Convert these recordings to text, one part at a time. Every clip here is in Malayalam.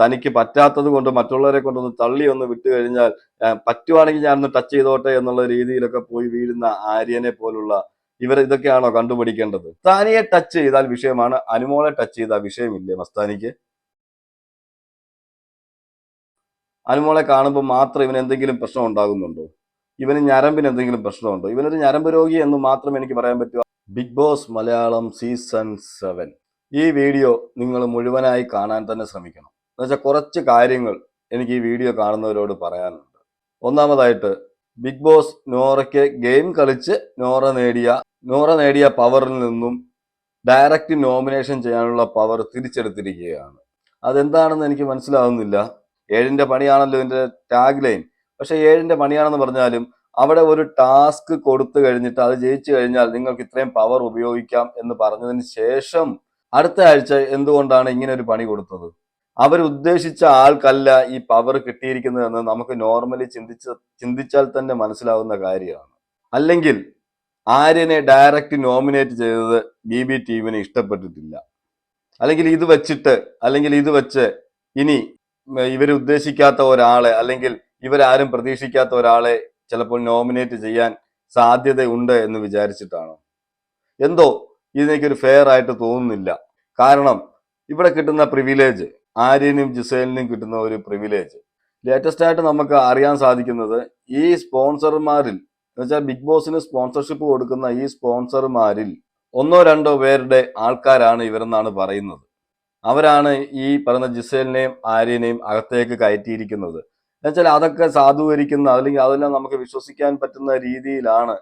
തനിക്ക് പറ്റാത്തത് കൊണ്ട് മറ്റുള്ളവരെ കൊണ്ടൊന്ന് തള്ളി ഒന്ന് വിട്ടു കഴിഞ്ഞാൽ പറ്റുവാണെങ്കിൽ ഞാനൊന്ന് ടച്ച് ചെയ്തോട്ടെ എന്നുള്ള രീതിയിലൊക്കെ പോയി വീഴുന്ന ആര്യനെ പോലുള്ള ഇവർ ഇതൊക്കെയാണോ കണ്ടുപിടിക്കേണ്ടത്? താനിയെ ടച്ച് ചെയ്താൽ വിഷയമാണ്. അനുമോളെ ടച്ച് ചെയ്താൽ വിഷയമില്ലേ മസ്താനിക്ക്? അനുമോളെ കാണുമ്പോൾ മാത്രം ഇവന് എന്തെങ്കിലും പ്രശ്നം ഉണ്ടാകുന്നുണ്ടോ? ഇവന് ഞരമ്പിന് എന്തെങ്കിലും പ്രശ്നമുണ്ടോ? ഇവനൊരു ഞരമ്പ് രോഗി എന്ന് മാത്രം എനിക്ക് പറയാൻ പറ്റുക big boss Malayalam season seven. ഈ വീഡിയോ നിങ്ങൾ മുഴുവനായി കാണാൻ തന്നെ ശ്രമിക്കണം. എന്നുവെച്ചാൽ കുറച്ച് കാര്യങ്ങൾ എനിക്ക് ഈ വീഡിയോ കാണുന്നവരോട് പറയാനുണ്ട്. ഒന്നാമതായിട്ട് ബിഗ് ബോസ് നോറയ്ക്ക് ഗെയിം കളിച്ച് നോറ നേടിയ നോറ നേടിയ പവറിൽ നിന്നും ഡയറക്റ്റ് നോമിനേഷൻ ചെയ്യാനുള്ള പവർ തിരിച്ചെടുത്തിരിക്കുകയാണ്. അതെന്താണെന്ന് എനിക്ക് മനസ്സിലാവുന്നില്ല. ഏഴിന്റെ പണിയാണല്ലോ ഇതിന്റെ ടാഗ് ലൈൻ പക്ഷെ ഏഴിന്റെ പണിയാണെന്ന് പറഞ്ഞാലും അവിടെ ഒരു ടാസ്ക് കൊടുത്തു കഴിഞ്ഞിട്ട് അത് ജയിച്ചു കഴിഞ്ഞാൽ നിങ്ങൾക്ക് ഇത്രയും പവർ ഉപയോഗിക്കാം എന്ന് പറഞ്ഞതിന് ശേഷം അടുത്ത ആഴ്ച എന്തുകൊണ്ടാണ് ഇങ്ങനെ ഒരു പണി കൊടുത്തത്? അവർ ഉദ്ദേശിച്ച ആൾക്കല്ല ഈ പവർ കിട്ടിയിരിക്കുന്നതെന്ന് നമുക്ക് നോർമലി ചിന്തിച്ച ചിന്തിച്ചാൽ തന്നെ മനസ്സിലാവുന്ന കാര്യമാണ്. അല്ലെങ്കിൽ ആര്യനെ ഡയറക്റ്റ് നോമിനേറ്റ് ചെയ്തത് ബി ബി ടീമിന് ഇഷ്ടപ്പെട്ടിട്ടില്ല. അല്ലെങ്കിൽ ഇത് വെച്ചിട്ട് അല്ലെങ്കിൽ ഇത് വെച്ച് ഇനി ഇവരുദ്ദേശിക്കാത്ത ഒരാളെ അല്ലെങ്കിൽ ഇവരാരും പ്രതീക്ഷിക്കാത്ത ഒരാളെ ചിലപ്പോൾ നോമിനേറ്റ് ചെയ്യാൻ സാധ്യതയുണ്ട് എന്ന് വിചാരിച്ചിട്ടാണ്. എന്തോ ഇതിനേക്കൊരു ഫെയർ ആയിട്ട് തോന്നുന്നില്ല. കാരണം ഇവിടെ കിട്ടുന്ന പ്രിവിലേജ് ആര്യനും ജിസേലിനും കിട്ടുന്ന ഒരു പ്രിവിലേജ് ലേറ്റസ്റ്റ് ആയിട്ട് നമുക്ക് അറിയാൻ സാധിക്കുന്നത് ഈ സ്പോൺസർമാരിൽ എന്നുവെച്ചാൽ ബിഗ് ബോസിന് സ്പോൺസർഷിപ്പ് കൊടുക്കുന്ന ഈ സ്പോൺസർമാരിൽ ഒന്നോ രണ്ടോ പേരുടെ ആൾക്കാരാണ് ഇവരെന്നാണ് പറയുന്നത്. അവരാണ് ഈ പറയുന്ന ജിസേലിനെയും ആര്യനെയും അകത്തേക്ക് കയറ്റിയിരിക്കുന്നത്. എന്നുവെച്ചാൽ അതൊക്കെ സാധൂകരിക്കുന്ന അല്ലെങ്കിൽ അതെല്ലാം നമുക്ക് വിശ്വസിക്കാൻ പറ്റുന്ന രീതിയിലാണ്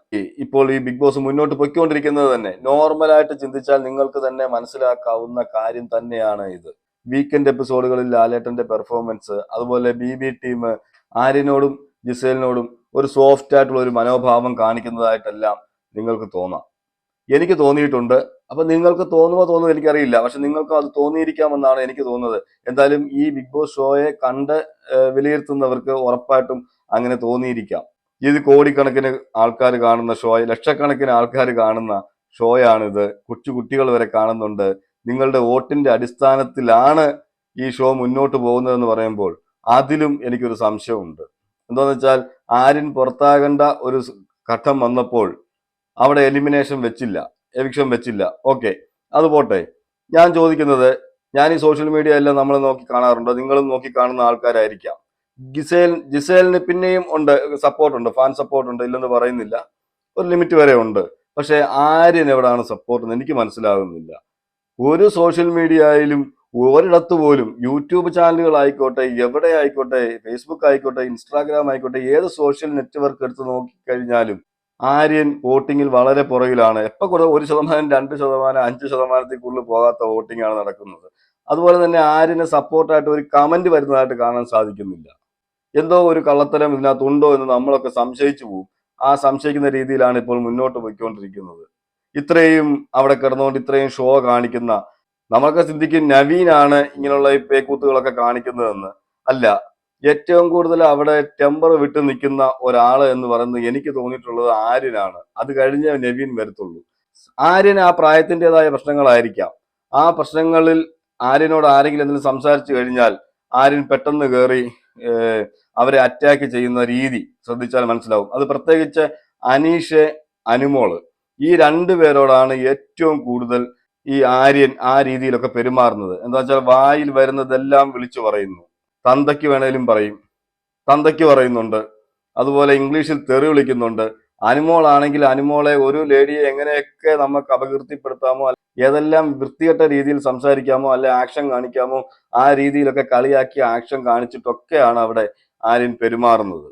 ഇപ്പോൾ ഈ ബിഗ് ബോസ് മുന്നോട്ട് പൊയ്ക്കൊണ്ടിരിക്കുന്നത് തന്നെ. നോർമലായിട്ട് ചിന്തിച്ചാൽ നിങ്ങൾക്ക് തന്നെ മനസ്സിലാക്കാവുന്ന കാര്യം തന്നെയാണ് ഇത്. വീക്കെൻഡ് എപ്പിസോഡുകളിൽ ലാലേട്ടന്റെ പെർഫോമൻസ് അതുപോലെ ബി ബി ടീം ആര്യനോടും ജിസേലിനോടും ഒരു സോഫ്റ്റ് ആയിട്ടുള്ള ഒരു മനോഭാവം കാണിക്കുന്നതായിട്ടെല്ലാം നിങ്ങൾക്ക് തോന്നാം. എനിക്ക് തോന്നിയിട്ടുണ്ട്. അപ്പൊ നിങ്ങൾക്ക് തോന്നുമോ തോന്നുമോ എനിക്കറിയില്ല. പക്ഷെ നിങ്ങൾക്ക് അത് തോന്നിയിരിക്കാമെന്നാണ് എനിക്ക് തോന്നുന്നത്. എന്തായാലും ഈ ബിഗ് ബോസ് ഷോയെ കണ്ട് വിലയിരുത്തുന്നവർക്ക് ഉറപ്പായിട്ടും അങ്ങനെ തോന്നിയിരിക്കാം. ഇത് കോടിക്കണക്കിന് ആൾക്കാർ കാണുന്ന ഷോയെ ലക്ഷക്കണക്കിന് ആൾക്കാർ കാണുന്ന ഷോയാണിത് കൊച്ചു കുട്ടികൾ വരെ കാണുന്നുണ്ട്. നിങ്ങളുടെ വോട്ടിന്റെ അടിസ്ഥാനത്തിലാണ് ഈ ഷോ മുന്നോട്ട് പോകുന്നതെന്ന് പറയുമ്പോൾ അതിലും എനിക്കൊരു സംശയമുണ്ട്. എന്താന്ന് വെച്ചാൽ ആരും പുറത്താകേണ്ട ഒരു ഘട്ടം വന്നപ്പോൾ അവിടെ എലിമിനേഷൻ വെച്ചില്ല എവിക്ഷൻ വെച്ചില്ല. ഓക്കെ അത് പോട്ടെ. ഞാൻ ചോദിക്കുന്നത് ഞാൻ ഈ സോഷ്യൽ മീഡിയ എല്ലാം നമ്മൾ നോക്കി കാണാറുണ്ട്? നിങ്ങളും നോക്കി കാണുന്ന ആൾക്കാരായിരിക്കാം. ഗിസേൽ ജിസേലിന് പിന്നെയും ഉണ്ട് സപ്പോർട്ട് ഉണ്ട് ഫാൻ സപ്പോർട്ട് ഉണ്ട് ഇല്ലെന്ന് പറയുന്നില്ല. ഒരു ലിമിറ്റ് വരെ ഉണ്ട്. പക്ഷേ ആര്യൻ എവിടെയാണ് സപ്പോർട്ട് എന്ന് എനിക്ക് മനസ്സിലാകുന്നില്ല ഒരു സോഷ്യൽ മീഡിയയിലും ഒരിടത്ത് പോലും യൂട്യൂബ് ചാനലുകൾ ആയിക്കോട്ടെ എവിടെ ആയിക്കോട്ടെ ഫേസ്ബുക്ക് ആയിക്കോട്ടെ ഇൻസ്റ്റാഗ്രാം ആയിക്കോട്ടെ ഏത് സോഷ്യൽ നെറ്റ്വർക്ക് എടുത്ത് നോക്കിക്കഴിഞ്ഞാലും ആര്യൻ വോട്ടിങ്ങിൽ വളരെ പുറകിലാണ്. എപ്പോൾ കൂടെ ഒരു ശതമാനം രണ്ട് ശതമാനം അഞ്ച് ശതമാനത്തിൽ കൂടുതൽ പോകാത്ത വോട്ടിംഗ് ആണ് നടക്കുന്നത്. അതുപോലെ തന്നെ ആര്യന് സപ്പോർട്ടായിട്ട് ഒരു കമന്റ് വരുന്നതായിട്ട് കാണാൻ സാധിക്കുന്നില്ല. എന്തോ ഒരു കള്ളത്തരം ഇതിനകത്തുണ്ടോ എന്ന് നമ്മളൊക്കെ സംശയിച്ചു പോകും ആ സംശയിക്കുന്ന രീതിയിലാണ് ഇപ്പോൾ മുന്നോട്ട് പോയിക്കൊണ്ടിരിക്കുന്നത്. ഇത്രയും അവിടെ കിടന്നുകൊണ്ട് ഇത്രയും ഷോ കാണിക്കുന്ന നമ്മളൊക്കെ ചിന്തിക്കും നവീനാണ് ഇങ്ങനെയുള്ള ഈ പേക്കൂത്തുകളൊക്കെ കാണിക്കുന്നതെന്ന്. അല്ല ഏറ്റവും കൂടുതൽ അവിടെ ടെമ്പർ വിട്ട് നിൽക്കുന്ന ഒരാൾ എന്ന് പറയുന്നത് എനിക്ക് തോന്നിയിട്ടുള്ളത് ആര്യനാണ്. അത് കഴിഞ്ഞ നവീൻ വരത്തുള്ളൂ. ആര്യൻ ആ പ്രായത്തിന്റെതായ പ്രശ്നങ്ങളായിരിക്കാം. ആ പ്രശ്നങ്ങളിൽ ആര്യനോട് ആരെങ്കിലും എന്തെങ്കിലും സംസാരിച്ചു കഴിഞ്ഞാൽ ആര്യൻ പെട്ടെന്ന് കയറി അവരെ അറ്റാക്ക് ചെയ്യുന്ന രീതി ശ്രദ്ധിച്ചാൽ മനസ്സിലാവും. അത് പ്രത്യേകിച്ച് അനീഷ് അനുമോൾ. ഈ രണ്ടു പേരോടാണ് ഏറ്റവും കൂടുതൽ ഈ ആര്യൻ ആ രീതിയിലൊക്കെ പെരുമാറുന്നത്. എന്താ വെച്ചാൽ വായിൽ വരുന്നതെല്ലാം വിളിച്ചു പറയുന്നു. തന്തയ്ക്ക് വേണേലും പറയും. തന്തയ്ക്ക് പറയുന്നുണ്ട്. അതുപോലെ ഇംഗ്ലീഷിൽ തെറി വിളിക്കുന്നുണ്ട്. അനുമോളാണെങ്കിൽ അനുമോളെ ഒരു ലേഡിയെ എങ്ങനെയൊക്കെ നമുക്ക് അപകീർത്തിപ്പെടുത്താമോ ഏതെല്ലാം വൃത്തികെട്ട രീതിയിൽ സംസാരിക്കാമോ അല്ലെ ആക്ഷൻ കാണിക്കാമോ ആ രീതിയിലൊക്കെ കളിയാക്കി ആക്ഷൻ കാണിച്ചിട്ടൊക്കെയാണ് അവിടെ ആര്യൻ പെരുമാറുന്നത്.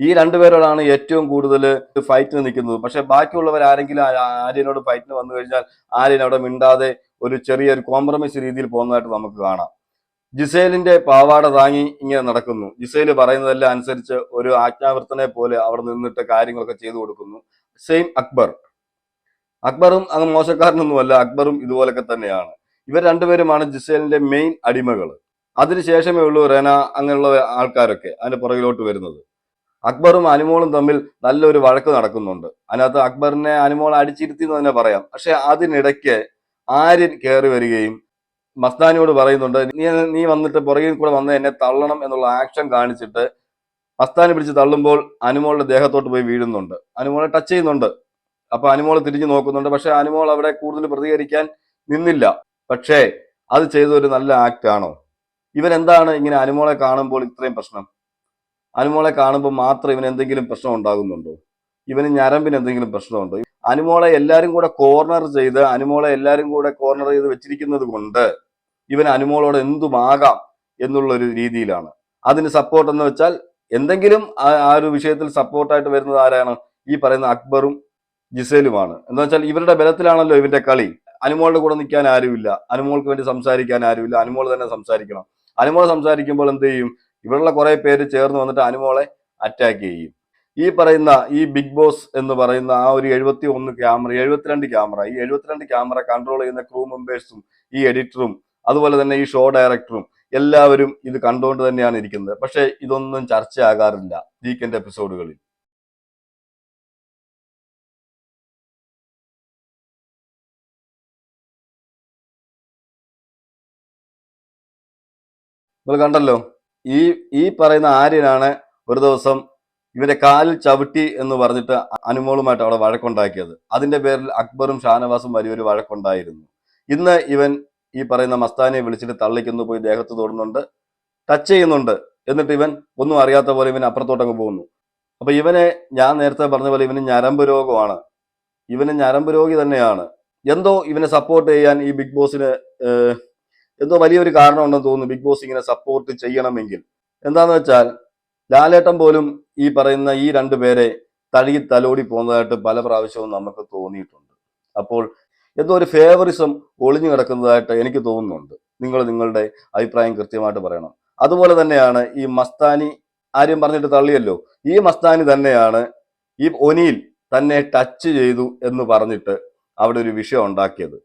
ഈ രണ്ടുപേരോടാണ് ഏറ്റവും കൂടുതൽ ഫൈറ്റിന് നിൽക്കുന്നത്. പക്ഷെ ബാക്കിയുള്ളവർ ആരെങ്കിലും ആര്യനോട് ഫൈറ്റിന് വന്നു കഴിഞ്ഞാൽ ആര്യൻ അവിടെ മിണ്ടാതെ ഒരു ചെറിയൊരു കോംപ്രമൈസ് രീതിയിൽ പോകുന്നതായിട്ട് നമുക്ക് കാണാം. ജിസേലിന്റെ പാവാട താങ്ങി ഇങ്ങനെ നടക്കുന്നു. ജിസേൽ പറയുന്നതെല്ലാം അനുസരിച്ച് ഒരു ആജ്ഞാവർത്തനെ പോലെ അവിടെ നിന്നിട്ട് കാര്യങ്ങളൊക്കെ ചെയ്തു കൊടുക്കുന്നു. സെയിം അക്ബർ. അക്ബറും അങ്ങ് മോശക്കാരനൊന്നുമല്ല അക്ബറും ഇതുപോലൊക്കെ തന്നെയാണ്. ഇവർ രണ്ടുപേരുമാണ് ജിസേലിന്റെ മെയിൻ അടിമകൾ അതിനുശേഷമേ ഉള്ളൂ റെന അങ്ങനെയുള്ള ആൾക്കാരൊക്കെ അതിന്റെ പുറകിലോട്ട് വരുന്നത്. അക്ബറും അനുമോളും തമ്മിൽ നല്ലൊരു വഴക്ക് നടക്കുന്നുണ്ട്. അതിനകത്ത് അക്ബറിനെ അനുമോൾ അടിച്ചിരുത്തി എന്ന് തന്നെ പറയാം. പക്ഷെ അതിനിടയ്ക്ക് ആര്യൻ കയറി വരികയും മസ്താനിയോട് പറയുന്നുണ്ട് നീ നീ വന്നിട്ട് പുറകിൽ കൂടെ വന്ന് എന്നെ തള്ളണം എന്നുള്ള ആക്ഷൻ കാണിച്ചിട്ട് മസ്താനി പിടിച്ച് തള്ളുമ്പോൾ അനുമോളുടെ ദേഹത്തോട്ട് പോയി വീഴുന്നുണ്ട്. അനുമോളെ ടച്ച് ചെയ്യുന്നുണ്ട്. അപ്പൊ അനുമോൾ തിരിഞ്ഞു നോക്കുന്നുണ്ട്. പക്ഷെ അനുമോൾ അവിടെ കൂടുതൽ പ്രതികരിക്കാൻ നിന്നില്ല. പക്ഷേ അത് ചെയ്തൊരു നല്ല ആക്ട് ആണോ? ഇവൻ എന്താണ് ഇങ്ങനെ അനുമോളെ കാണുമ്പോൾ ഇത്രയും പ്രശ്നം? അനുമോളെ കാണുമ്പോൾ മാത്രം ഇവന് എന്തെങ്കിലും പ്രശ്നം ഉണ്ടാകുന്നുണ്ടോ? ഇവന് ഞരമ്പിന് എന്തെങ്കിലും പ്രശ്നമുണ്ടോ? അനുമോളെ എല്ലാവരും കൂടെ കോർണർ ചെയ്ത് അനുമോളെ എല്ലാവരും കൂടെ കോർണർ ചെയ്ത് വെച്ചിരിക്കുന്നത് കൊണ്ട് ഇവൻ അനുമോളോട് എന്തുമാകാം എന്നുള്ള ഒരു രീതിയിലാണ്. അതിന് സപ്പോർട്ട് എന്ന് വെച്ചാൽ എന്തെങ്കിലും ആ ഒരു വിഷയത്തിൽ സപ്പോർട്ടായിട്ട് വരുന്നത് ആരാണ്? ഈ പറയുന്ന അക്ബറും ജിസേലുമാണ്. എന്ന് വെച്ചാൽ ഇവരുടെ ബലത്തിലാണല്ലോ ഇവന്റെ കളി. അനുമോളുടെ കൂടെ നിൽക്കാൻ ആരുമില്ല. അനുമോൾക്ക് വേണ്ടി സംസാരിക്കാൻ ആരുമില്ല. അനുമോൾ തന്നെ സംസാരിക്കണം. അനുമോൾ സംസാരിക്കുമ്പോൾ എന്ത് ചെയ്യും? ഇവിടെയുള്ള കുറെ പേര് ചേർന്ന് വന്നിട്ട് അനുമോളെ അറ്റാക്ക് ചെയ്യും. ഈ പറയുന്ന ഈ ബിഗ് ബോസ് എന്ന് പറയുന്ന ആ ഒരു എഴുപത്തി ഒന്ന് ക്യാമറ എഴുപത്തിരണ്ട് ക്യാമറ ഈ എഴുപത്തിരണ്ട് ക്യാമറ കൺട്രോൾ ചെയ്യുന്ന ക്രൂ മെമ്പേഴ്സും ഈ എഡിറ്ററും അതുപോലെ തന്നെ ഈ ഷോ ഡയറക്ടറും എല്ലാവരും ഇത് കണ്ടുകൊണ്ട് തന്നെയാണ് ഇരിക്കുന്നത്. പക്ഷേ ഇതൊന്നും ചർച്ച ചർച്ചയാകാറില്ല വീക്കെൻഡ് എപ്പിസോഡുകളിൽ നിങ്ങൾ കണ്ടല്ലോ? ഈ ഈ പറയുന്ന ആര്യനാണ് ഒരു ദിവസം ഇവരെ കാലിൽ ചവിട്ടി എന്ന് പറഞ്ഞിട്ട് അനുമോളുമായിട്ട് അവിടെ വഴക്കുണ്ടാക്കിയത്. അതിന്റെ പേരിൽ അക്ബറും ഷാനവാസും വലിയൊരു വഴക്കുണ്ടായിരുന്നു. ഇന്ന് ഇവൻ ഈ പറയുന്ന മസ്താനെ വിളിച്ചിട്ട് തള്ളിക്കുന്നു പോയി ദേഹത്ത് തൊടുന്നുണ്ട് ടച്ച് ചെയ്യുന്നുണ്ട്. എന്നിട്ട് ഇവൻ ഒന്നും അറിയാത്ത പോലെ ഇവൻ അപ്പുറത്തോട്ടങ്ങ് പോകുന്നു. അപ്പൊ ഇവനെ ഞാൻ നേരത്തെ പറഞ്ഞ പോലെ ഇവന് ഞരമ്പ് രോഗമാണ്. ഇവന് ഞരമ്പ് രോഗി തന്നെയാണ്. എന്തോ ഇവനെ സപ്പോർട്ട് ചെയ്യാൻ ഈ ബിഗ് ബോസിന് എന്തോ വലിയൊരു കാരണം ഉണ്ടെന്ന് തോന്നുന്നു. ബിഗ് ബോസ് ഇങ്ങനെ സപ്പോർട്ട് ചെയ്യണമെങ്കിൽ. എന്താന്ന് വെച്ചാൽ ലാലേട്ടൻ പോലും ഈ പറയുന്ന ഈ രണ്ടു പേരെ തഴുകി തലോടി പോകുന്നതായിട്ട് പല പ്രാവശ്യവും നമുക്ക് തോന്നിയിട്ടുണ്ട്. അപ്പോൾ എന്തോ ഒരു ഫേവറിസം ഒളിഞ്ഞു കിടക്കുന്നതായിട്ട് എനിക്ക് തോന്നുന്നുണ്ട്. നിങ്ങൾ നിങ്ങളുടെ അഭിപ്രായം കൃത്യമായിട്ട് പറയണം. അതുപോലെ തന്നെയാണ് ഈ മസ്താനി ആരും പറഞ്ഞിട്ട് തള്ളിയല്ലോ. ഈ മസ്താനി തന്നെയാണ് ഈ ഒനിയിൽ തന്നെ ടച്ച് ചെയ്തു എന്ന് പറഞ്ഞിട്ട് അവിടെ ഒരു വിഷയം ഉണ്ടാക്കിയത്.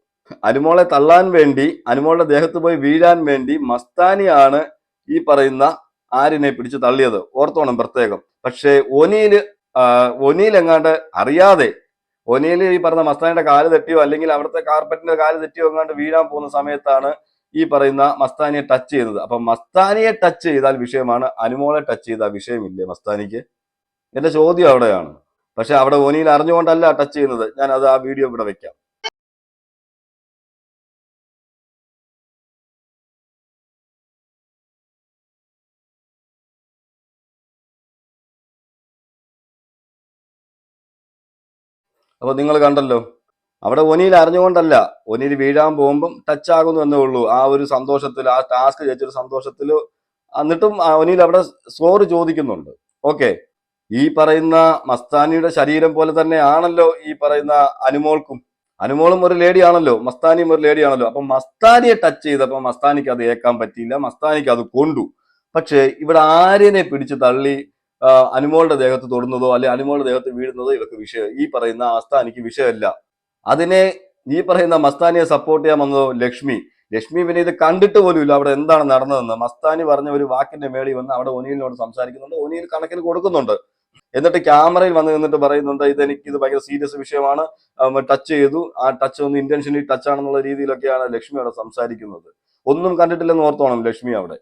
അനുമോളെ തള്ളാൻ വേണ്ടി അനുമോളുടെ ദേഹത്ത് പോയി വീഴാൻ വേണ്ടി മസ്താനിയാണ് ഈ പറയുന്ന ആരിനെ പിടിച്ച് തള്ളിയത്. ഓർത്തോണം പ്രത്യേകം. പക്ഷേ ഒനിയിൽ ഒനിയിൽ എങ്ങാണ്ട് അറിയാതെ ഒനിയിൽ ഈ പറഞ്ഞ മസ്താനിയുടെ കാൽ തെറ്റിയോ അല്ലെങ്കിൽ അവിടുത്തെ കാർപ്പറ്റിന്റെ കാൽ തെറ്റിയോ എങ്ങാണ്ട് വീഴാൻ പോകുന്ന സമയത്താണ് ഈ പറയുന്ന മസ്താനിയെ ടച്ച് ചെയ്യുന്നത്. അപ്പൊ മസ്താനിയെ ടച്ച് ചെയ്താൽ വിഷയമാണ് അനുമോളെ ടച്ച് ചെയ്താൽ വിഷയമില്ലേ മസ്താനിക്ക്? എന്റെ ചോദ്യം അവിടെയാണ്. പക്ഷെ അവിടെ ഒനിയിൽ അറിഞ്ഞുകൊണ്ടല്ല ടച്ച് ചെയ്യുന്നത്. ഞാൻ അത് ആ വീഡിയോ ഇവിടെ വെക്കാം. അപ്പൊ നിങ്ങൾ കണ്ടല്ലോ. അവിടെ ഒനിയിൽ അറിഞ്ഞുകൊണ്ടല്ല ഒനിയിൽ വീഴാൻ പോകുമ്പം ടച്ച് ആകുന്നു എന്നേ ഉള്ളൂ. ആ ഒരു സന്തോഷത്തിൽ ആ ടാസ്ക് ജയിച്ചൊരു സന്തോഷത്തിൽ എന്നിട്ടും ഒനിയിൽ അവിടെ സ്കോർ ചോദിക്കുന്നുണ്ട്. ഓക്കെ ഈ പറയുന്ന മസ്താനിയുടെ ശരീരം പോലെ തന്നെ ആണല്ലോ ഈ പറയുന്ന അനുമോൾക്കും. അനുമോളും ഒരു ലേഡി ആണല്ലോ. മസ്താനിയും ഒരു ലേഡി ആണല്ലോ. അപ്പൊ മസ്താനിയെ ടച്ച് ചെയ്തപ്പോൾ മസ്താനിക്ക് അത് ഏക്കാൻ പറ്റിയില്ല. മസ്താനിക്ക് അത് കൊണ്ടു. പക്ഷേ ഇവിടെ ആര്യനെ പിടിച്ച് തള്ളി അനുമോളുടെ ദേഹത്ത് തൊടുന്നതോ അല്ലെ അനുമോളുടെ ദേഹത്ത് വീഴുന്നതോ ഇവർക്ക് വിഷയം ഈ പറയുന്ന മസ്താനിക്ക് വിഷയമല്ല. അതിനെ ഈ പറയുന്ന മസ്താനിയെ സപ്പോർട്ട് ചെയ്യാൻ വന്നതോ ലക്ഷ്മി. ലക്ഷ്മി പിന്നെ ഇത് കണ്ടിട്ട് പോലും ഇല്ല അവിടെ എന്താണ് നടന്നതെന്ന്. മസ്താനി പറഞ്ഞ ഒരു വാക്കിന്റെ മേളി വന്ന് അവിടെ ഒനിയിലിനോട് സംസാരിക്കുന്നുണ്ട്. ഒനിയിൽ കണക്കിന് കൊടുക്കുന്നുണ്ട്. എന്നിട്ട് ക്യാമറയിൽ വന്ന് നിന്നിട്ട് പറയുന്നുണ്ട് ഇത് എനിക്ക് ഇത് ഭയങ്കര സീരിയസ് വിഷയമാണ്. ടച്ച് ചെയ്തു. ആ ടച്ച് ഒന്ന് ഇന്റൻഷനലി ടച്ച് ആണെന്നുള്ള രീതിയിലൊക്കെയാണ് ലക്ഷ്മി അവിടെ സംസാരിക്കുന്നത്. ഒന്നും കണ്ടിട്ടില്ലെന്ന് ഓർത്തോണം ലക്ഷ്മി അവിടെ.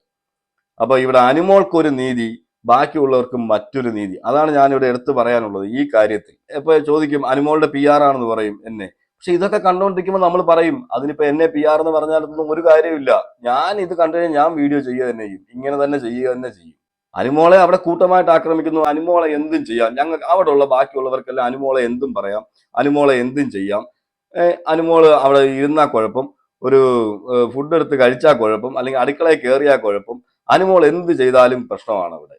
അപ്പൊ ഇവിടെ അനുമോൾക്കൊരു നീതി ബാക്കിയുള്ളവർക്ക് മറ്റൊരു നീതി. അതാണ് ഞാനിവിടെ എടുത്തു പറയാനുള്ളത് ഈ കാര്യത്തിൽ. ഇപ്പൊ ചോദിക്കും അനുമോളുടെ പി ആർ ആണെന്ന് പറയും എന്നെ. പക്ഷെ ഇതൊക്കെ കണ്ടുകൊണ്ടിരിക്കുമ്പോൾ നമ്മൾ പറയും അതിനിപ്പോ എന്നെ പി ആർ എന്ന് പറഞ്ഞാലൊന്നും ഒരു കാര്യമില്ല ഞാൻ ഇത് കണ്ടു കഴിഞ്ഞാൽ ഞാൻ വീഡിയോ ചെയ്യുക തന്നെ ചെയ്യും. ഇങ്ങനെ തന്നെ ചെയ്യുക തന്നെ ചെയ്യും. അനുമോളെ അവിടെ കൂട്ടമായിട്ട് ആക്രമിക്കുന്നു. അനുമോളെ എന്തും ചെയ്യാം. ഞങ്ങൾ അവിടെ ഉള്ള ബാക്കിയുള്ളവർക്കെല്ലാം അനുമോളെ എന്തും പറയാം. അനുമോളെ എന്തും ചെയ്യാം. അനുമോൾ അവിടെ ഇരുന്നാൽ കുഴപ്പം. ഒരു ഫുഡ് എടുത്ത് കഴിച്ചാൽ കുഴപ്പം. അല്ലെങ്കിൽ അടുക്കളയിൽ കയറിയാൽ കുഴപ്പം. അനുമോൾ എന്ത് ചെയ്താലും പ്രശ്നമാണ് അവിടെ.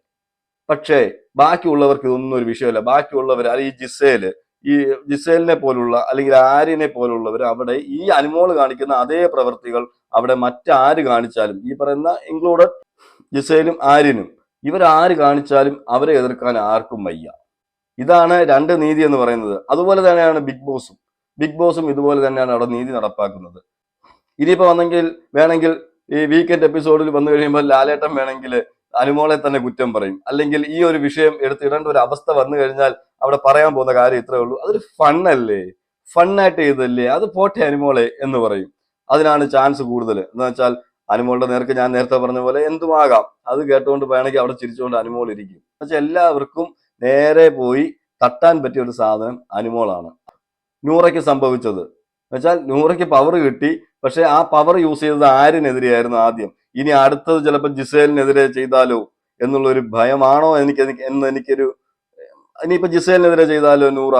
പക്ഷേ ബാക്കിയുള്ളവർക്ക് ഇതൊന്നും ഒരു വിഷയമല്ല. ബാക്കിയുള്ളവർ ഈ ജിസേൽ ഈ ജിസേലിനെ പോലുള്ള അല്ലെങ്കിൽ ആര്യനെ പോലുള്ളവർ അവിടെ ഈ അനുമോൾ കാണിക്കുന്ന അതേ പ്രവൃത്തികൾ അവിടെ മറ്റാര് കാണിച്ചാലും ഈ പറയുന്ന ഇൻക്ലൂഡഡ് ജിസേലും ആര്യനും ഇവരാര് കാണിച്ചാലും അവരെ എതിർക്കാൻ ആർക്കും വയ്യ. ഇതാണ് രണ്ട് നീതി എന്ന് പറയുന്നത്. അതുപോലെ തന്നെയാണ് ബിഗ് ബോസും. ബിഗ് ബോസും ഇതുപോലെ തന്നെയാണ് അവിടെ നീതി നടപ്പാക്കുന്നത്. ഇനിയിപ്പോ വന്നെങ്കിൽ വേണമെങ്കിൽ ഈ വീക്കെൻഡ് എപ്പിസോഡിൽ വന്നു കഴിയുമ്പോൾ ലാലേട്ടൻ വേണമെങ്കിൽ അനുമോളെ തന്നെ കുറ്റം പറയും. അല്ലെങ്കിൽ ഈ ഒരു വിഷയം എടുത്തിടേണ്ട ഒരു അവസ്ഥ വന്നു കഴിഞ്ഞാൽ അവിടെ പറയാൻ പോകുന്ന കാര്യം ഇത്രേ ഉള്ളൂ. അതൊരു ഫണ്ണല്ലേ ഫണ്ണായിട്ട് ചെയ്തല്ലേ അത് പോട്ടെ അനുമോളെ എന്ന് പറയും. അതിനാണ് ചാൻസ് കൂടുതൽ എന്ന് വെച്ചാൽ അനുമോളുടെ നേർക്ക് ഞാൻ നേരത്തെ പറഞ്ഞ പോലെ എന്തുമാകാം? അത് കേട്ടുകൊണ്ട് വേണമെങ്കിൽ അവിടെ ചിരിച്ചുകൊണ്ട് അനുമോൾ ഇരിക്കും. പക്ഷെ എല്ലാവർക്കും നേരെ പോയി തട്ടാൻ പറ്റിയ ഒരു സാധനം അനുമോളാണ്. നൂറയ്ക്ക് സംഭവിച്ചത്. എന്നുവെച്ചാൽ നൂറയ്ക്ക് പവർ കിട്ടി. പക്ഷെ ആ പവർ യൂസ് ചെയ്തത് ആരിനെതിരെയായിരുന്നു ആദ്യം. ഇനി അടുത്തത് ചിലപ്പോൾ ജിസേലിനെതിരെ ചെയ്താലോ എന്നുള്ള ഒരു ഭയമാണോ? എനിക്ക് എന്ന് എനിക്കൊരു ഇനിയിപ്പോ ജിസേലിനെതിരെ ചെയ്താലോ നൂറ?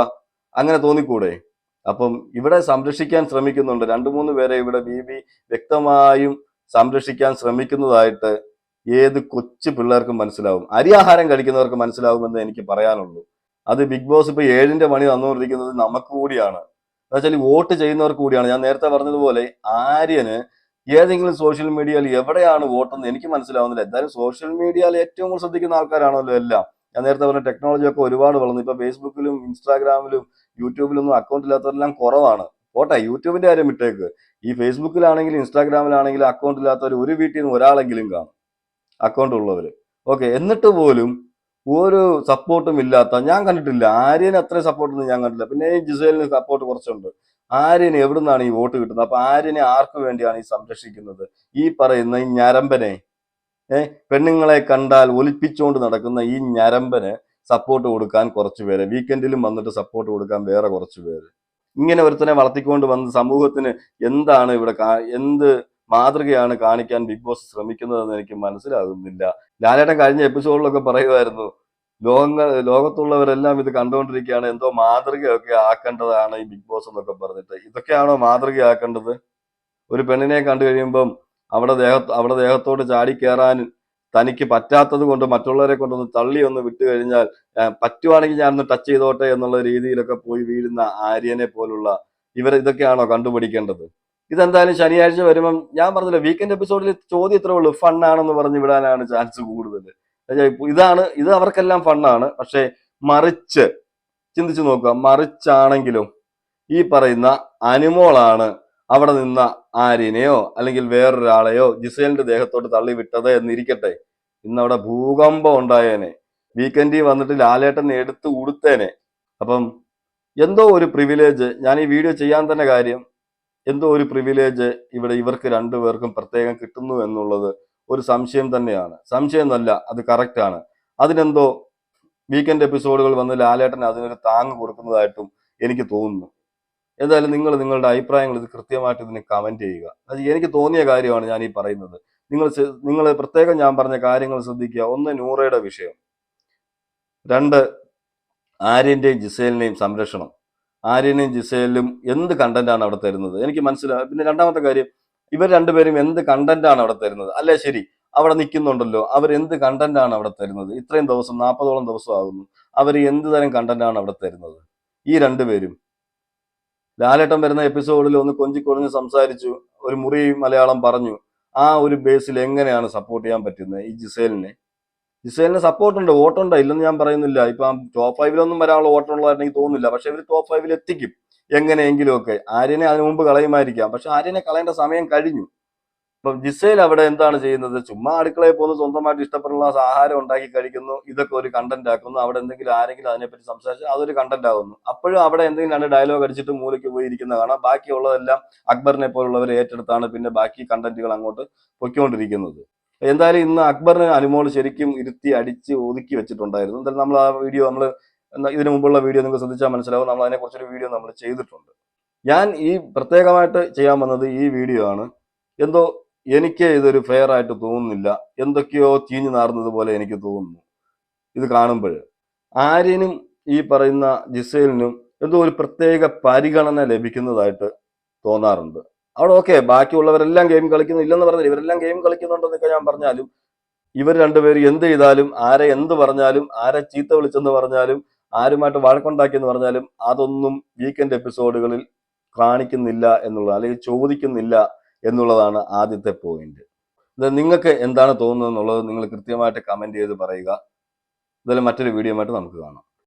അങ്ങനെ തോന്നിക്കൂടെ? അപ്പം ഇവിടെ സംരക്ഷിക്കാൻ ശ്രമിക്കുന്നുണ്ട്. രണ്ടു മൂന്ന് പേരെ ഇവിടെ ബി ബി വ്യക്തമായും സംരക്ഷിക്കാൻ ശ്രമിക്കുന്നതായിട്ട് ഏത് കൊച്ചു പിള്ളേർക്കും മനസ്സിലാവും. അരിയാഹാരം കഴിക്കുന്നവർക്ക് മനസ്സിലാവുമെന്ന് എനിക്ക് പറയാനുള്ളൂ. അത് ബിഗ് ബോസ് ഇപ്പൊ ഏഴിന്റെ മണി തന്നുകൊണ്ടിരിക്കുന്നത് നമുക്ക് കൂടിയാണ്. എന്നുവെച്ചാൽ വോട്ട് ചെയ്യുന്നവർക്ക് കൂടിയാണ്. ഞാൻ നേരത്തെ പറഞ്ഞതുപോലെ ആര്യന് ഏതെങ്കിലും സോഷ്യൽ മീഡിയയിൽ എവിടെയാണ് വോട്ടെന്ന് എനിക്ക് മനസ്സിലാവുന്നില്ല. എന്തായാലും സോഷ്യൽ മീഡിയയിൽ ഏറ്റവും കൂടുതൽ ശ്രദ്ധിക്കുന്ന ആൾക്കാരാണല്ലോ എല്ലാം. ഞാൻ നേരത്തെ പറഞ്ഞ ടെക്നോളജി ഒക്കെ ഒരുപാട് വളർന്നു. ഇപ്പൊ ഫേസ്ബുക്കിലും ഇൻസ്റ്റാഗ്രാമിലും യൂട്യൂബിലൊന്നും അക്കൗണ്ട് ഇല്ലാത്തവരെല്ലാം കുറവാണ്. പോട്ടെ യൂട്യൂബിന്റെ കാര്യം വിട്ടേക്ക്. ഈ ഫേസ്ബുക്കിലാണെങ്കിലും ഇൻസ്റ്റാഗ്രാമിലാണെങ്കിലും അക്കൗണ്ട് ഇല്ലാത്തവർ ഒരു വീട്ടിൽ നിന്ന് ഒരാളെങ്കിലും കാണും. അക്കൗണ്ട് ഉള്ളവർ ഓക്കെ എന്നിട്ട് പോലും ഒരു സപ്പോർട്ടും ഇല്ലാത്ത ഞാൻ കണ്ടിട്ടില്ല. ആര്യന് അത്രയും സപ്പോർട്ടൊന്നും ഞാൻ കണ്ടില്ല പിന്നെ ഈ ജിസേലിന് സപ്പോർട്ട് കുറച്ചുണ്ട്. ആര്യന് എവിടുന്നാണ് ഈ വോട്ട് കിട്ടുന്നത്? അപ്പൊ ആര്യനെ ആർക്കു വേണ്ടിയാണ് ഈ സംരക്ഷിക്കുന്നത്? ഈ പറയുന്ന ഈ ഞരമ്പനെ. ഏഹ് പെണ്ണുങ്ങളെ കണ്ടാൽ ഒലിപ്പിച്ചുകൊണ്ട് നടക്കുന്ന ഈ ഞരമ്പന് സപ്പോർട്ട് കൊടുക്കാൻ കുറച്ച് പേര്. വീക്കെൻഡിലും വന്നിട്ട് സപ്പോർട്ട് കൊടുക്കാൻ വേറെ കുറച്ച് പേര്. ഇങ്ങനെ ഒരുത്തനെ വളർത്തിക്കൊണ്ട് വന്ന് സമൂഹത്തിന് എന്താണ് ഇവിടെ എന്ത് മാതൃകയാണ് കാണിക്കാൻ ബിഗ് ബോസ് ശ്രമിക്കുന്നതെന്ന് എനിക്ക് മനസ്സിലാകുന്നില്ല. ലാലേട്ടൻ കഴിഞ്ഞ എപ്പിസോഡിലൊക്കെ പറയുമായിരുന്നു ലോകങ്ങൾ ലോകത്തുള്ളവരെല്ലാം ഇത് കണ്ടുകൊണ്ടിരിക്കുകയാണ്. എന്തോ മാതൃകയൊക്കെ ആക്കേണ്ടതാണ് ഈ ബിഗ് ബോസ് എന്നൊക്കെ പറഞ്ഞിട്ട്. ഇതൊക്കെയാണോ മാതൃകയാക്കേണ്ടത്? ഒരു പെണ്ണിനെ കണ്ടു കഴിയുമ്പം അവിടെ ദേഹ അവിടെ ദേഹത്തോട് ചാടി കയറാൻ തനിക്ക് പറ്റാത്തത് കൊണ്ട് മറ്റുള്ളവരെ കൊണ്ടൊന്ന് തള്ളി ഒന്ന് വിട്ടു കഴിഞ്ഞാൽ പറ്റുവാണെങ്കിൽ ഞാനൊന്ന് ടച്ച് ചെയ്തോട്ടെ എന്നുള്ള രീതിയിലൊക്കെ പോയി വീഴുന്ന ആര്യനെ പോലുള്ള ഇവർ ഇതൊക്കെയാണോ കണ്ടുപിടിക്കേണ്ടത്? ഇതെന്തായാലും ശനിയാഴ്ച വരുമ്പം ഞാൻ പറഞ്ഞില്ല വീക്കെൻഡ് എപ്പിസോഡിൽ ചോദ്യം ഇത്രേ ഉള്ളൂ. ഫണ്ണാണെന്ന് പറഞ്ഞ് വിടാനാണ് ചാൻസ് കൂടുതൽ ഇതാണ് ഇത് അവർക്കെല്ലാം ഫണ്ണാണ്. പക്ഷെ മറിച്ച് ചിന്തിച്ചു നോക്കുക മറിച്ചാണെങ്കിലും ഈ പറയുന്ന അനുമോളാണ് അവിടെ നിന്ന ആര്യനെയോ അല്ലെങ്കിൽ വേറൊരാളെയോ ജിസേലിന്റെ ദേഹത്തോട്ട് തള്ളി വിട്ടത് എന്നിരിക്കട്ടെ. ഇന്ന് അവിടെ ഭൂകമ്പം ഉണ്ടായേനെ. വീക്കെൻഡിൽ വന്നിട്ട് ലാലേട്ടനെ എടുത്ത് ഉടുത്തേനെ. അപ്പം എന്തോ ഒരു പ്രിവിലേജ് ഞാൻ ഈ വീഡിയോ ചെയ്യാൻ തന്നെ കാര്യം എന്തോ ഒരു പ്രിവിലേജ് ഇവിടെ ഇവർക്ക് രണ്ടുപേർക്കും പ്രത്യേകം കിട്ടുന്നു എന്നുള്ളത് ഒരു സംശയം തന്നെയാണ്. സംശയം എന്നല്ല അത് കറക്റ്റ് ആണ്. അതിനെന്തോ വീക്കെൻഡ് എപ്പിസോഡുകൾ വന്ന് ലാലേട്ടൻ അതിനൊരു താങ്ങ് കൊടുക്കുന്നതായിട്ടും എനിക്ക് തോന്നുന്നു. എന്തായാലും നിങ്ങൾ നിങ്ങളുടെ അഭിപ്രായങ്ങൾ ഇത് കൃത്യമായിട്ട് ഇതിന് കമന്റ് ചെയ്യുക. അത് എനിക്ക് തോന്നിയ കാര്യമാണ് ഞാൻ ഈ പറയുന്നത്. നിങ്ങൾ നിങ്ങൾ പ്രത്യേകം ഞാൻ പറഞ്ഞ കാര്യങ്ങൾ ശ്രദ്ധിക്കുക. ഒന്ന് നൂറയുടെ വിഷയം. രണ്ട് ആര്യന്റെയും ജിസേലിന്റെയും സംരക്ഷണം. ആര്യനെയും ജിസേലിലും എന്ത് കണ്ടന്റാണ് അവിടെ തരുന്നത്? എനിക്ക് മനസ്സിലാവും പിന്നെ രണ്ടാമത്തെ കാര്യം ഇവർ രണ്ടുപേരും എന്ത് കണ്ടന്റ് ആണ് അവിടെ തരുന്നത്? അല്ലേ ശരി. അവിടെ നിൽക്കുന്നുണ്ടല്ലോ. അവർ എന്ത് കണ്ടന്റ് ആണ് അവിടെ തരുന്നത്? ഇത്രയും ദിവസം നാൽപ്പതോളം ദിവസം ആകുന്നു. അവർ എന്ത് തരം കണ്ടന്റ് ആണ് അവിടെ തരുന്നത്? ഈ രണ്ടുപേരും. ലാലേട്ടൻ വരുന്ന എപ്പിസോഡിൽ ഒന്ന് കൊഞ്ചിക്കൊടിഞ്ഞ് സംസാരിച്ചു. ഒരു മുറി മലയാളം പറഞ്ഞു. ആ ഒരു ബേസിൽ എങ്ങനെയാണ് സപ്പോർട്ട് ചെയ്യാൻ പറ്റുന്നത്? ഈ ജിസേലിനെ. ജിസേലിന് സപ്പോർട്ടുണ്ട് വോട്ടുണ്ട് ഇല്ലെന്ന് ഞാൻ പറയുന്നില്ല. ഇപ്പം ടോപ്പ് ഫൈവിലൊന്നും വരാനുള്ള വോട്ടുള്ളതായിട്ട് എനിക്ക് തോന്നുന്നില്ല. പക്ഷെ ഇവർ ടോപ്പ് ഫൈവിൽ എത്തിക്കും. എങ്ങനെയെങ്കിലും ഒക്കെ ആര്യനെ അതിനു മുമ്പ് കളയുമായിരിക്കാം. പക്ഷെ ആര്യനെ കളയേണ്ട സമയം കഴിഞ്ഞു. അപ്പം ജിസയിൽ അവിടെ എന്താണ് ചെയ്യുന്നത്? ചുമ്മാ അടുക്കളയിൽ പോകുന്നു സ്വന്തമായിട്ട് ഇഷ്ടപ്പെടുന്ന ആഹാരം ഉണ്ടാക്കി കഴിക്കുന്നു ഇതൊക്കെ ഒരു കണ്ടന്റ് ആക്കുന്നു. അവിടെ എന്തെങ്കിലും ആരെങ്കിലും അതിനെപ്പറ്റി സംസാരിച്ചാൽ അതൊരു കണ്ടന്റ് ആകുന്നു അപ്പോഴും അവിടെ എന്തെങ്കിലും രണ്ട് ഡയലോഗ് അടിച്ചിട്ട് മൂലയ്ക്ക് പോയി ഇരിക്കുന്ന കാണാം. ബാക്കിയുള്ളതെല്ലാം അക്ബറിനെ പോലുള്ളവർ ഏറ്റെടുത്താണ് പിന്നെ ബാക്കി കണ്ടന്റുകൾ അങ്ങോട്ട് പൊയ്ക്കൊണ്ടിരിക്കുന്നത്. എന്തായാലും ഇന്ന് അക്ബറിന് അനുമോൾ ശരിക്കും ഇരുത്തി അടിച്ച് ഒതുക്കി വെച്ചിട്ടുണ്ടായിരുന്നു. എന്തായാലും നമ്മൾ ആ വീഡിയോ നമ്മൾ ഇതിനു മുമ്പുള്ള വീഡിയോ നിങ്ങൾക്ക് ശ്രദ്ധിച്ചാൽ മനസ്സിലാവും. നമ്മൾ അതിനെ അതിനെക്കുറിച്ചൊരു വീഡിയോ നമ്മൾ ചെയ്തിട്ടുണ്ട്. ഞാൻ ഈ പ്രത്യേകമായിട്ട് ചെയ്യാൻ വന്നത് ഈ വീഡിയോ ആണ്. എന്തോ എനിക്ക് ഇതൊരു ഫെയർ ആയിട്ട് തോന്നുന്നില്ല. എന്തൊക്കെയോ ചീഞ്ഞു പോലെ എനിക്ക് തോന്നുന്നു. ഇത് കാണുമ്പോൾ ആര്യനും ഈ പറയുന്ന ജിസേലിനും എന്തോ ഒരു പ്രത്യേക പരിഗണന ലഭിക്കുന്നതായിട്ട് തോന്നാറുണ്ട്. അവിടെ ഓക്കെ ബാക്കിയുള്ളവരെല്ലാം ഗെയിം കളിക്കുന്നു ഇല്ലെന്ന് പറഞ്ഞില്ല. ഇവരെല്ലാം ഗെയിം കളിക്കുന്നുണ്ടെന്നൊക്കെ ഞാൻ പറഞ്ഞാലും ഇവർ രണ്ടുപേരും എന്ത് ചെയ്താലും ആരെ എന്ത് പറഞ്ഞാലും ആരെ ചീത്ത വിളിച്ചെന്ന് പറഞ്ഞാലും ആരുമായിട്ട് വഴക്കുണ്ടാക്കി എന്ന് പറഞ്ഞാലും അതൊന്നും വീക്കെൻഡ് എപ്പിസോഡുകളിൽ കാണിക്കുന്നില്ല എന്നുള്ളത് അല്ലെങ്കിൽ ചോദിക്കുന്നില്ല എന്നുള്ളതാണ് ആദ്യത്തെ പോയിന്റ് ഇത് നിങ്ങൾക്ക് എന്താണ് തോന്നുന്നത് എന്നുള്ളത് നിങ്ങൾ കൃത്യമായിട്ട് കമന്റ് ചെയ്ത് പറയുക. ഇതെല്ലാം മറ്റൊരു വീഡിയോ ആയിട്ട് നമുക്ക് കാണാം.